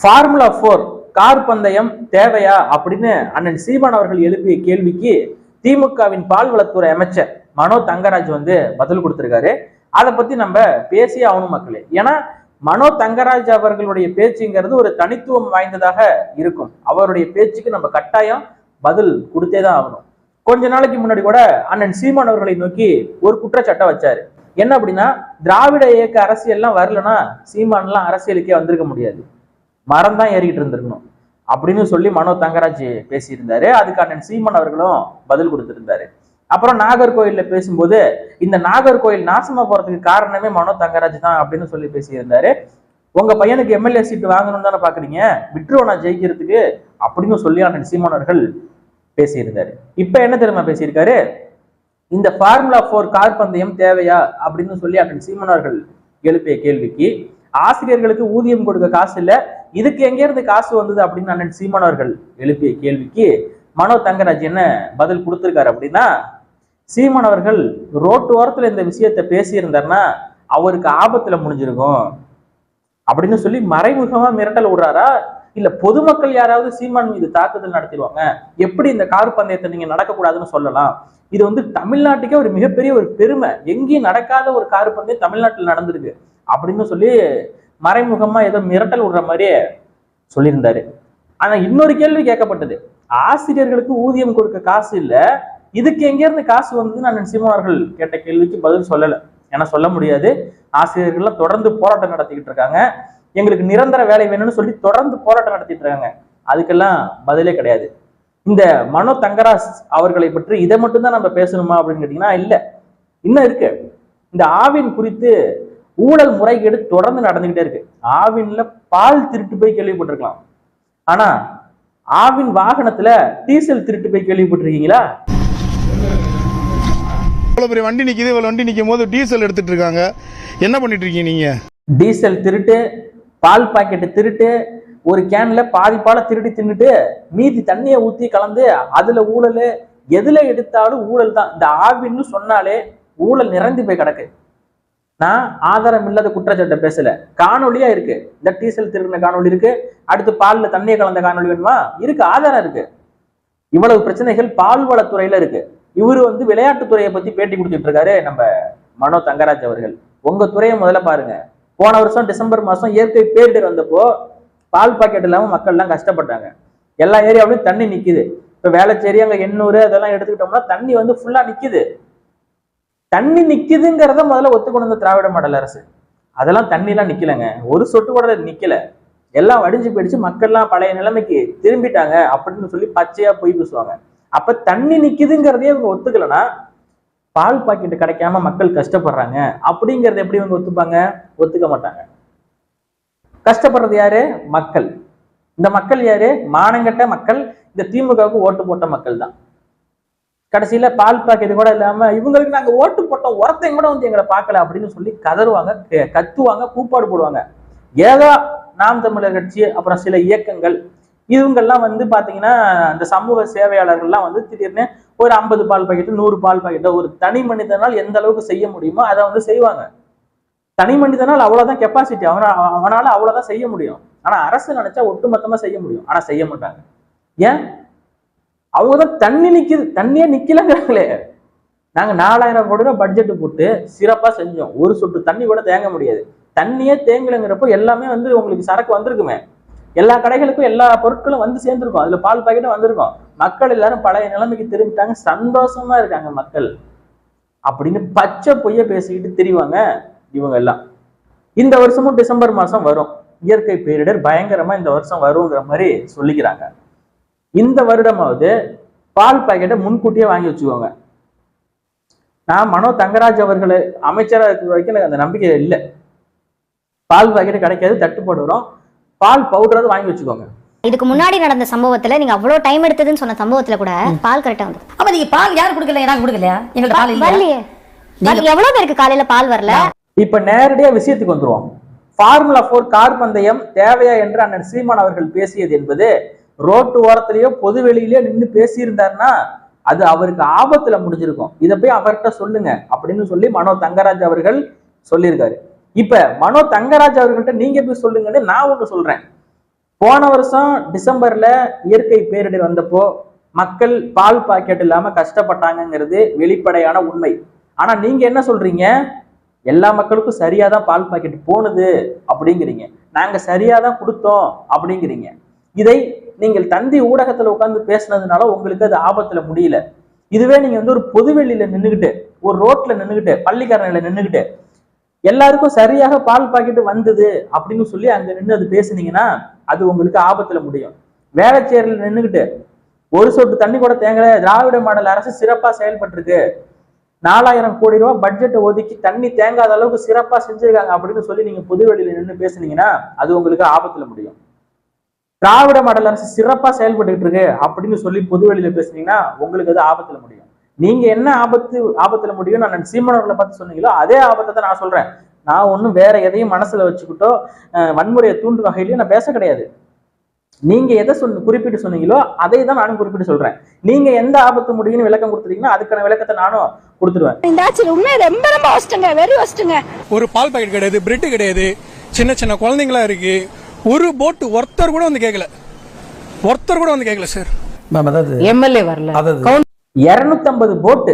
Formula four car பந்தயம் தேவையா அப்படின்னு அண்ணன் சீமான் அவர்கள் எழுப்பிய கேள்விக்கு திமுகவின் பால்வளத்துறை அமைச்சர் மனோ தங்கராஜ் வந்து பதில் கொடுத்திருக்காரு. அதை பத்தி நம்ம பேசியே ஆகணும் மக்களே. ஏன்னா மனோ தங்கராஜ் அவர்களுடைய பேச்சுங்கிறது ஒரு தனித்துவம் வாய்ந்ததாக இருக்கும். அவருடைய பேச்சுக்கு நம்ம கட்டாயம் பதில் கொடுத்தே தான் ஆகணும். கொஞ்ச நாளைக்கு முன்னாடி கூட அண்ணன் சீமான் அவர்களை நோக்கி ஒரு குற்றச்சாட்டை வச்சாரு. என்ன அப்படின்னா திராவிட இயக்க அரசியல்லாம் வரலன்னா சீமான்லாம் அரசியலுக்கே வந்திருக்க முடியாது. மரம் தான் ஏறிக்கிட்டு இருந்திருக்கணும். அப்படின்னு சொல்லி மனோ தங்கராஜ் பேசியிருந்தாரு. அதுக்கான சீமன் அவர்களும் பதில் கொடுத்திருந்தாரு. அப்புறம் நாகர்கோயில்ல பேசும்போது இந்த நாகர்கோயில் நாசமா போறதுக்கு காரணமே மனோ தங்கராஜ் தான் அப்படின்னு சொல்லி பேசியிருந்தாரு. உங்க பையனுக்கு எம்எல்ஏ சீட்டு வாங்கணும்னு தானே பாக்குறீங்க? விட்டுருவனா ஜெயிக்கிறதுக்கு அப்படின்னு சொல்லி அண்ணன் சீமான் அவர்கள் பேசியிருந்தாரு. இப்ப என்ன தெரியுமா பேசியிருக்காரு? இந்த ஃபார்முலா ஃபோர் கார் பந்தயம் தேவையா? அப்படின்னு சொல்லி அண்ணன் சீமான் அவர்கள் எழுப்பிய கேள்விக்கு ஆசிரியர்களுக்கு ஊதியம் கொடுக்க காசு இல்ல. இதுக்கு எங்கேருந்து காசு வந்தது அப்படின்னு அண்ணன் சீமானவர்கள் எழுப்பிய கேள்விக்கு மனோ தங்கராஜ் என்ன பதில் கொடுத்துருக்காரு அப்படின்னா சீமானவர்கள் ரோட்டு ஓரத்துல இந்த விஷயத்த பேசியிருந்தாருன்னா அவருக்கு ஆபத்துல முடிஞ்சிருக்கும் அப்படின்னு சொல்லி மறைமுகமா மிரட்டல் விடுறாரா? இல்ல பொதுமக்கள் யாராவது சீமான் மீது தாக்குதல் நடத்திடுவாங்க? எப்படி இந்த கார் பந்தயத்தை நீங்க நடக்கக்கூடாதுன்னு சொல்லலாம்? இது வந்து தமிழ்நாட்டுக்கே ஒரு மிகப்பெரிய ஒரு பெருமை. எங்கேயும் நடக்காத ஒரு கார் பந்தயம் தமிழ்நாட்டில் நடந்திருக்கு. அப்படின்னு சொல்லி மறைமுகமா ஏதோ மிரட்டல் விடுற மாதிரியே சொல்லியிருந்தாரு. ஆனா இன்னொரு கேள்வி கேட்கப்பட்டது. ஆசிரியர்களுக்கு ஊதியம் கொடுக்க காசு இல்ல. இதுக்கு எங்கிருந்து காசு வந்ததுன்னு அண்ணன் சீமான் கேட்ட கேள்விக்கு பதில் சொல்லல. ஏன்னா சொல்ல முடியாது. ஆசிரியர்கள்லாம் தொடர்ந்து போராட்டம் நடத்திக்கிட்டு இருக்காங்க. எங்களுக்கு நிரந்தர வேலை வேணும்னு சொல்லி தொடர்ந்து போராட்டம் நடத்திட்டு இருக்காங்க. அதுக்கெல்லாம் பதிலே கிடையாது. இந்த மனோ தங்கராஜ் அவர்களை பற்றி இதை மட்டும்தான் நம்ம பேசணுமா அப்படின்னு கேட்டீங்கன்னா இல்ல. இன்னும் இருக்கு. இந்த ஆவின் குறித்து ஊழல் முறைகேடு தொடர்ந்து நடந்துகிட்டே இருக்கு. ஆவின்ல பால் திருட்டு போய் கேள்விப்பட்டிருக்கலாம். ஆனா ஆவின் வாகனத்துல டீசல் திருட்டு போய் கேள்விப்பட்டிருக்கீங்களா? இவ்வளோ பெரிய வண்டி நிற்கிது இவ்வளோ வண்டி நிற்கும் போது டீசல் எடுத்துட்டு இருக்காங்க. என்ன பண்ணிட்டு இருக்கீங்க நீங்க? டீசல் திருட்டு பால் பாக்கெட்டு திருட்டு ஒரு கேன்ல பாதி பாலை திருடி தின்னுட்டு மீதி தண்ணியை ஊத்தி கலந்து அதுல ஊழல் எதுல எடுத்தாலும் ஊழல் தான் இந்த ஆவின்னு சொன்னாலே ஊழல் நிறைந்து போய் கிடக்கு. நான் ஆதாரம் இல்லாத குற்றச்சாட்டை பேசல. காணொலியா இருக்கு. இந்த டீசல் திருடின காணொலி இருக்கு. அடுத்து பால்ல தண்ணியை கலந்த காணொலி வேணுமா? இருக்கு ஆதாரம் இருக்கு. இவ்வளவு பிரச்சனைகள் பால்வளத்துறையில இருக்கு. இவரு வந்து விளையாட்டுத்துறையை பத்தி பேட்டி கொடுத்துட்டு இருக்காரு நம்ம மனோ தங்கராஜ் அவர்கள். உங்க துறையை முதல்ல பாருங்க. போன வருஷம் டிசம்பர் மாசம் இயற்கை பேரிடர் வந்தப்போ பால் பாக்கெட் இல்லாம மக்கள் எல்லாம் கஷ்டப்பட்டாங்க. எல்லா ஏரியாவிலும் தண்ணி நிக்குது. இப்ப வேலைச்சேரி அங்க எண்ணூறு அதெல்லாம் எடுத்துக்கிட்டோம்னா தண்ணி வந்து ஃபுல்லா நிக்குது. தண்ணி நிக்குதுங்கிறத முதல்ல ஒத்துக்கொண்டு இந்த திராவிட மாடல் அரசு. அதெல்லாம் தண்ணிலாம் நிக்கலைங்க. ஒரு சொட்டு கூட நிக்கல. எல்லாம் வடிஞ்சு போயிடுச்சு மக்கள்லாம் பழைய நிலைமைக்கு திரும்பிட்டாங்க அப்படின்னு சொல்லி பச்சையா போய் பேசுவாங்க. அப்ப தண்ணி நிக்குதுங்கிறதே இவங்க ஒத்துக்கலனா பால் பாக்கெட் கிடைக்காம மக்கள் கஷ்டப்படுறாங்க. அப்படிங்கறத எப்படி இவங்க ஒத்துப்பாங்க? ஒத்துக்க மாட்டாங்க. கஷ்டப்படுறது யாரு? மக்கள். இந்த மக்கள் யாரு? மானங்கட்ட மக்கள். இந்த திமுகவுக்கு ஓட்டு போட்ட மக்கள் தான் கடைசியில பால் பாக்கெட் கூட இல்லாம இவங்களுக்கு நாங்க ஓட்டு போட்டோம் ஒருத்தையும் கூட வந்து எங்களை பார்க்கல அப்படின்னு சொல்லி கதறுவாங்க க- கத்துவாங்க கூப்பாடு போடுவாங்க. ஏதோ நாம் தமிழர் கட்சி அப்புறம் சில இயக்கங்கள் இவங்கெல்லாம் வந்து பாத்தீங்கன்னா அந்த சமூக சேவையாளர்கள்லாம் வந்து திடீர்னு ஒரு ஐம்பது பால் பாக்கெட்டு நூறு பால் பாக்கெட்டோ ஒரு தனி மனிதனால் எந்த அளவுக்கு செய்ய முடியுமோ அதை வந்து செய்வாங்க. தனி மனிதனால் அவ்வளவுதான் கெப்பாசிட்டி அவன அவனால அவ்வளவுதான் செய்ய முடியும். ஆனா அரசு நினைச்சா ஒட்டுமொத்தமா செய்ய முடியும். ஆனா செய்ய மாட்டாங்க. ஏன்? அவங்க தான் தண்ணி நிக்குது தண்ணியே நிக்கலங்கிறாங்களே. நாங்க நாலாயிரம் கோடி ரூபாய் பட்ஜெட் போட்டு சிறப்பா செஞ்சோம். ஒரு சொட்டு தண்ணி கூட தேங்க முடியாது. தண்ணியே தேங்கலைங்கிறப்போ எல்லாமே வந்து உங்களுக்கு சரக்கு வந்திருக்குமே. எல்லா கடைகளுக்கும் எல்லா பொருட்களும் வந்து சேர்ந்துருக்கும். அதுல பால் பாக்கெட்டும் வந்திருக்கும். மக்கள் எல்லாரும் பழைய நிலைமைக்கு திரும்பிட்டாங்க. சந்தோஷமா இருக்காங்க மக்கள். அப்படின்னு பச்சை பொய்ய பேசிக்கிட்டு திரிவாங்க இவங்க எல்லாம். இந்த வருஷமும் டிசம்பர் மாசம் வரும். இயற்கை பேரிடர் பயங்கரமா இந்த வருஷம் வருங்கிற மாதிரி சொல்லிக்கிறாங்க. இந்த வருடமாவது பால் பாக்கெட்டை முன்கூட்டியே வாங்கி வச்சுக்கோங்க. நான் மனோ தங்கராஜ் அவர்கள் அமைச்சராக இருக்கிற வரைக்கும் எனக்கு அந்த நம்பிக்கை இல்லை. பால் பாக்கெட் கிடைக்காது தட்டுப்பாடு வரும் பால் பவுடராவது வாங்கி வச்சுக்கோங்க. இதுக்கு முன்னாடி நடந்த சம்பவத்துல நீங்க அவ்வளவு டைம் எடுத்ததுன்னு சொன்ன சம்பவத்துல கூட பால் கரெக்டா வந்து அப்ப நீங்க பால் யார் கொடுக்கல? எனக்கு கொடுக்கலையா? எங்களுக்கு பால் இல்லையா? எவ்வளவு பேருக்கு காலையில பால் வரல? இப்ப நேரடியா விஷயத்துக்கு வந்துருவோம். ஃபார்முலா போர் கார் பந்தயம் தேவையா என்று அண்ணன் சீமான் அவர்கள் பேசியது என்பது ரோட்டு ஓரத்திலேயோ பொது வெளியிலேயோ நின்று பேசியிருந்தாருன்னா அது அவருக்கு ஆபத்துல முடிஞ்சிருக்கும். இதை போய் அவர்கிட்ட சொல்லுங்க அப்படின்னு சொல்லி மனோ தங்கராஜ் அவர்கள் சொல்லியிருக்காரு. இப்ப மனோ தங்கராஜ் அவர்கள்ட்ட நீங்க போய் சொல்லுங்கன்னு நான் ஒண்ணு சொல்றேன். போன வருஷம் டிசம்பர்ல இயற்கை பேரிடர் வந்தப்போ மக்கள் பால் பாக்கெட் இல்லாம கஷ்டப்பட்டாங்கங்கிறது வெளிப்படையான உண்மை. ஆனா நீங்க என்ன சொல்றீங்க? எல்லா மக்களுக்கும் சரியா தான் பால் பாக்கெட் போனது அப்படிங்கிறீங்க. நாங்க சரியா தான் கொடுத்தோம் அப்படிங்கிறீங்க. இதை நீங்கள் தந்தி ஊடகத்துல உட்காந்து பேசுனதுனால உங்களுக்கு அது ஆபத்துல முடியல. இதுவே நீங்க வந்து ஒரு பொதுவெளியில நின்னுகிட்டு ஒரு ரோட்ல நின்னுகிட்டு பள்ளிக்கரணையில நின்னுகிட்டு எல்லாருக்கும் சரியாக பால் பாக்கெட் வந்தது அப்படின்னு சொல்லி அங்க நின்று அது பேசுனீங்கன்னா அது உங்களுக்கு ஆபத்துல முடியும். வேலைச்சேரில் நின்னுகிட்டு ஒரு சொட்டு தண்ணி கூட தேங்கல திராவிட மாடல் அரசு சிறப்பா செயல்பட்டிருக்கு. நாலாயிரம் கோடி ரூபாய் பட்ஜெட்டை ஒதுக்கி தண்ணி தேங்காத அளவுக்கு சிறப்பா செஞ்சிருக்காங்க அப்படின்னு சொல்லி நீங்க பொதுவெளியில நின்று பேசுனீங்கன்னா அது உங்களுக்கு ஆபத்துல முடியும். திராவிட மாடல் அரசு சிறப்பா செயல்பட்டுக்கிட்டு இருக்கு அப்படின்னு சொல்லி பொதுவெளியில பேசுனீங்கன்னா உங்களுக்கு அது ஆபத்துல முடியும்? நீங்க என்ன ஆபத்து ஆபத்துல முடியும் நான் சீமானவர்களை பார்த்து சொன்னீங்களோ அதே ஆபத்தை தான் நான் சொல்றேன். நான் ஒன்றும் வேற எதையும் மனசுல வச்சுக்கிட்டோ வன்முறையை தூண்டும் வகையிலையும் நான் பேச கிடையாது. நீங்க எதை சொன்ன குறிப்பிட்டு சொன்னீங்களோ அதை தான் நானும் குறிப்பிட்டு சொல்றேன். நீங்க எந்த ஆபத்து முடியும்னு விளக்கம் கொடுத்துட்டீங்கன்னா அதுக்கான விளக்கத்தை நானும் கொடுத்துருவேன். இந்த ஆட்சி உண்மையை ரொம்ப ரொம்ப வச்சுட்டுங்க வெரி வச்சுட்டுங்க. ஒரு பால் பாக்கெட் கிடையாது பிரெட் கிடையாது சின்ன சின்ன குழந்தைங்களா இருக்கு ஒரு போட்டு ஒருத்தர் கூட வந்து கேட்கல ஒருத்தர் கூட வந்து கேட்கல சார் மேம் அதாவது எம்எல்ஏ வரல. இருநூத்தம்பது போட்டு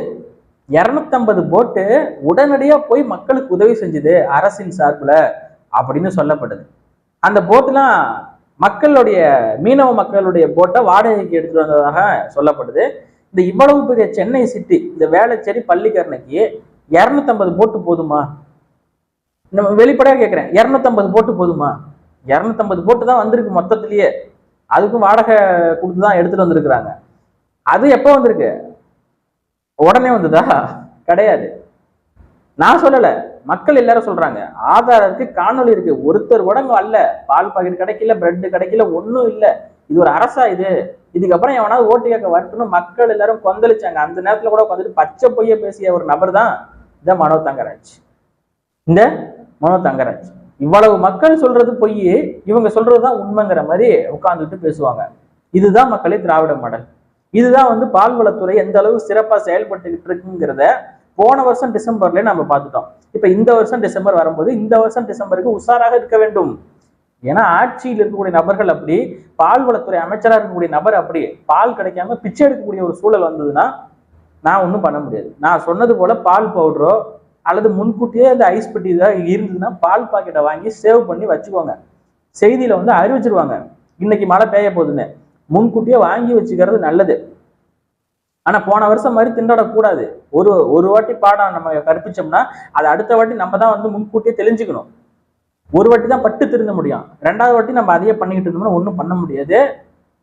இருநூத்தம்பது போட்டு உடனடியா போய் மக்களுக்கு உதவி செஞ்சது அரசின் சார்புல அப்படின்னு சொல்லப்படுது அந்த போட்டுலாம் மக்களுடைய மீனவ மக்களுடைய போட்டை வாடகைக்கு எடுத்துட்டு வந்ததாக சொல்லப்படுது இந்த இவ்வளவு பெரிய சென்னை சிட்டி இந்த வேளச்சேரி பள்ளிக்கரணைக்கு இருநூத்தம்பது போட்டு போதுமா? நம்ம வெளிப்படையா கேட்கிறேன் இருநூத்தம்பது போட்டு போதுமா? இரநூத்தம்பது போட்டு தான் வந்திருக்கு மொத்தத்திலேயே. அதுக்கும் வாடகை கொடுத்து தான் எடுத்துட்டு வந்திருக்கிறாங்க. அது எப்போ வந்திருக்கு? உடனே வந்ததா? கிடையாது. நான் சொல்லலை. மக்கள் எல்லாரும் சொல்றாங்க. ஆதாரம் இருக்கு காணொளி இருக்கு. ஒருத்தர் உடம்பு அல்ல. பால் பாக்கெட் கிடைக்கல பிரெட் கிடைக்கல ஒன்றும் இல்லை. இது ஒரு அரசா இது? இதுக்கப்புறம் எவனாவது ஓட்டு கேட்க வரட்டும்னு மக்கள் எல்லாரும் கொந்தளிச்சாங்க. அந்த நேரத்துல கூட உட்காந்துட்டு பச்சை பொய்ய பேசிய ஒரு நபர் தான் இந்த மனோ தங்கராஜ். இந்த மனோ தங்கராஜ். இவ்வளவு மக்கள் சொல்றது பொய் இவங்க சொல்றதுதான் உண்மைங்கிற மாதிரி உட்கார்ந்துட்டு பேசுவாங்க. இதுதான் மக்களே திராவிட மாடல். இதுதான் வந்து பால்வளத்துறை எந்த அளவு சிறப்பா செயல்பட்டுக்கிட்டு இருக்குங்கிறத போன வருஷம் டிசம்பர்ல நம்ம பார்த்துட்டோம். இப்ப இந்த வருஷம் டிசம்பர் வரும்போது இந்த வருஷம் டிசம்பருக்கு உஷாராக இருக்க வேண்டும். ஏன்னா ஆட்சியில் இருக்கக்கூடிய நபர்கள் அப்படி பால்வளத்துறை அமைச்சராக இருக்கக்கூடிய நபர் அப்படி பால் கிடைக்காம பிச்சை எடுக்கக்கூடிய ஒரு சூழல் வந்ததுன்னா நான் ஒன்றும் பண்ண முடியாது. நான் சொன்னது போல பால் பவுடரோ அல்லது முன்கூட்டியே அந்த ஐஸ் பெட்டி இதாக இருந்ததுன்னா பால் பாக்கெட்டை வாங்கி சேவ் பண்ணி வச்சுக்கோங்க. செய்தியில வந்து அறிவிச்சிருவாங்க இன்னைக்கு மழை பெய்ய போகுதுன்னு. முன்கூட்டியே வாங்கி வச்சுக்கிறது நல்லது. ஆனா போன வருஷம் மாதிரி திண்டாடக்கூடாது. ஒரு ஒரு வாட்டி பாடம் நம்ம கற்பிச்சோம்னா அது அடுத்த வாட்டி நம்ம தான் வந்து முன்கூட்டியே தெளிஞ்சுக்கணும். ஒரு வாட்டி தான் பட்டு திருந்த முடியும். ரெண்டாவது வாட்டி நம்ம அதையே பண்ணிக்கிட்டு இருந்தோம்னா ஒன்றும் பண்ண முடியாது.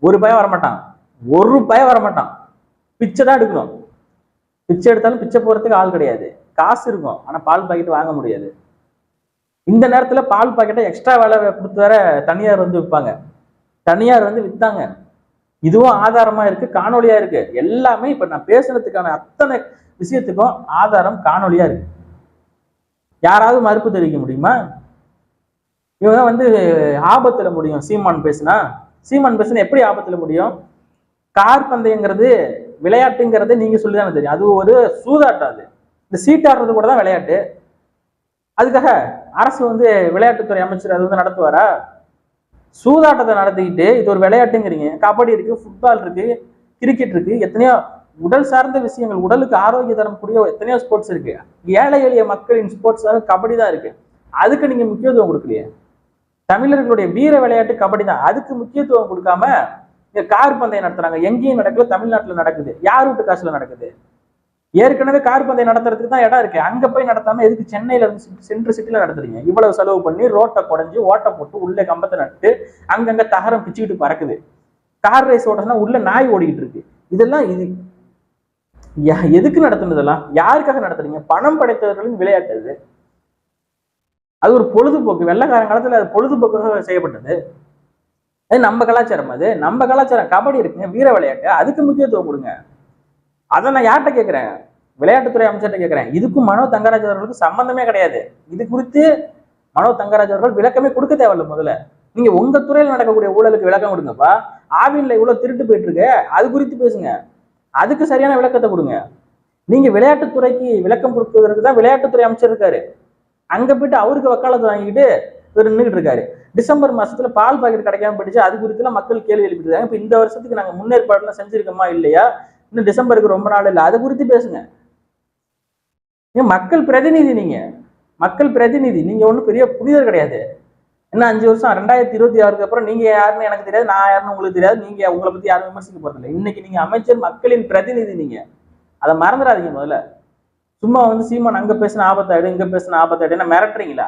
ஒரு பயம் வரமாட்டான். ஒரு பயம் வரமாட்டான். பிச்சை தான் எடுக்கணும். பிச்சை எடுத்தாலும் பிச்சை போகிறதுக்கு ஆள் கிடையாது. காசு இருக்கும் ஆனால் பால் பாக்கெட் வாங்க முடியாது. இந்த நேரத்தில் பால் பாக்கெட்டை எக்ஸ்ட்ரா வேலை கொடுத்து வர தனியார் வந்து விற்பாங்க. தனியார் வந்து விற்றாங்க இதுவும் ஆதாரமாக இருக்குது காணொலியாக இருக்குது எல்லாமே இப்போ நான் பேசுனதுக்கான அத்தனை விஷயத்துக்கும் ஆதாரம் காணொலியாக இருக்கு. யாராவது மறுப்பு தெரிவிக்க முடியுமா? இவங்க வந்து ஆபத்தில் முடியும். சீமான் பேசுனா சீமான் பேசுனா எப்படி ஆபத்தில் முடியும்? கார் பந்தயங்கிறது விளையாட்டுங்கிறது நீங்கள் சொல்லி தானே தெரியும். அது ஒரு சூதாட்டம் அது. இந்த சீட்டாடுறது கூட தான் விளையாட்டு. அதுக்காக அரசு வந்து விளையாட்டுத்துறை அமைச்சர் அது வந்து நடத்துவாரா? சூதாட்டத்தை நடத்திக்கிட்டு இது ஒரு விளையாட்டுங்கிறீங்க. கபடி இருக்கு ஃபுட்பால் இருக்கு கிரிக்கெட் இருக்கு எத்தனையோ உடல் சார்ந்த விஷயங்கள் உடலுக்கு ஆரோக்கிய தரக்கூடிய எத்தனையோ ஸ்போர்ட்ஸ் இருக்கு. ஏழை எளிய மக்களின் ஸ்போர்ட்ஸாக கபடி தான் இருக்கு. அதுக்கு நீங்க முக்கியத்துவம் கொடுக்கலையே. தமிழர்களுடைய வீர விளையாட்டு கபடி தான். அதுக்கு முக்கியத்துவம் கொடுக்காம இங்க கார் பந்தயம் நடத்துறாங்க. எங்கேயும் நடக்கல தமிழ்நாட்டுல நடக்குது. யார் வீட்டு காசுல நடக்குது? ஏற்கனவே கார் பந்தயம் நடத்துறதுக்கு தான் இடம் இருக்கு. அங்க போய் நடத்தாம எதுக்கு சென்னையில இருந்து சென்ட்ரு சிட்டில நடத்துறீங்க? இவ்வளவு செலவு பண்ணி ரோட்டை குடஞ்சி ஓட்டை போட்டு உள்ள கம்பத்தை நட்டு அங்கங்க தகரம் பிச்சுக்கிட்டு பறக்குது. கார் ரேஸ் ஓட்டச்சுனா உள்ள நாய் ஓடிக்கிட்டு இருக்கு. இதெல்லாம் இது யா- எதுக்கு நடத்துனதெல்லாம் யாருக்காக நடத்துறீங்க? பணம் படைத்தவர்களின் விளையாட்டு இது அது ஒரு பொழுதுபோக்கு. வெள்ளக்காரங்காலத்துல அது பொழுதுபோக்காக செய்யப்பட்டது. அது நம்ம கலாச்சாரம் அது. நம்ம கலாச்சாரம் கபடி இருக்குங்க வீர விளையாட்டு. அதுக்கு முக்கியத்துவம் கொடுங்க. அதை நான் யார்கிட்ட கேட்கறேன்? விளையாட்டுத்துறை அமைச்சர்கிட்ட கேட்கிறேன். இதுக்கும் மனோ தங்கராஜ் அவர்களுக்கு சம்பந்தமே கிடையாது. இது குறித்து மனோ தங்கராஜ் அவர்கள் விளக்கமே கொடுக்க தேவையில்ல முதல்ல. நீங்க உங்க துறையில் நடக்கக்கூடிய ஊழலுக்கு விளக்கம் கொடுங்கப்பா. ஆவின்ல இவ்வளவு திருட்டு போயிட்டு இருக்கு அது குறித்து பேசுங்க. அதுக்கு சரியான விளக்கத்தை கொடுங்க. நீங்க விளையாட்டுத்துறைக்கு விளக்கம் கொடுப்பதற்கு தான் விளையாட்டுத்துறை அமைச்சர் இருக்காரு. அங்க போயிட்டு அவருக்கு வக்காலத்தை வாங்கிட்டு இவர் நின்றுட்டு இருக்காரு. டிசம்பர் மாசத்துல பால் பாக்கெட் கிடைக்காம போயிடுச்சு. அது குறித்துலாம் மக்கள் கேள்வி எழுப்பிட்டு இருக்காங்க. இப்ப இந்த வருஷத்துக்கு நாங்க முன்னேற்பாடுலாம் செஞ்சிருக்கோமா இல்லையா? இன்னும் டிசம்பருக்கு ரொம்ப நாள் இல்லை. அதை குறித்து பேசுங்க. ஏன் மக்கள் பிரதிநிதி நீங்க? மக்கள் பிரதிநிதி. நீங்க ஒன்றும் பெரிய புனிதர் கிடையாது. என்ன அஞ்சு வருஷம் ரெண்டாயிரத்தி இருபத்தி ஆறுக்கு அப்புறம் நீங்க யாருன்னு எனக்கு தெரியாது நான் யாருன்னு உங்களுக்கு தெரியாது நீங்க உங்களை பத்தி யாரும் விமர்சிக்க போறதில்லை இன்னைக்கு நீங்க அமைச்சர் மக்களின் பிரதிநிதி நீங்க. அதை மறந்துடாதீங்க முதல்ல. சும்மா வந்து சீமான் அங்க பேசின ஆபத்தாயிடும் இங்க பேசின ஆபத்தாயிடும் என்ன மிரட்டுறீங்களா?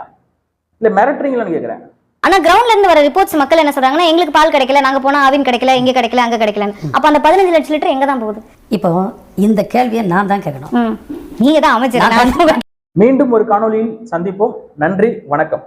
இல்ல மிரட்டுறீங்களான்னு கேக்குறேன். ஆனா கிரவுண்ட்ல இருந்து வர ரிப்போர்ட்ஸ் மக்கள் என்ன சொல்றாங்கன்னா எங்களுக்கு பால் கிடைக்கல நாங்க போனா ஆவின் கிடைக்கல இங்க கிடைக்கல அங்க கிடைக்கலன்னு. அப்ப அந்த பதினஞ்சு லட்சம் லிட்டர் எங்க தான் போகுது? இப்போ இந்த கேள்வியை நான் தான் கேட்கணும். நீங்க தான் அமைச்சர். மீண்டும் ஒரு காணொளியில் சந்திப்போம். நன்றி வணக்கம்.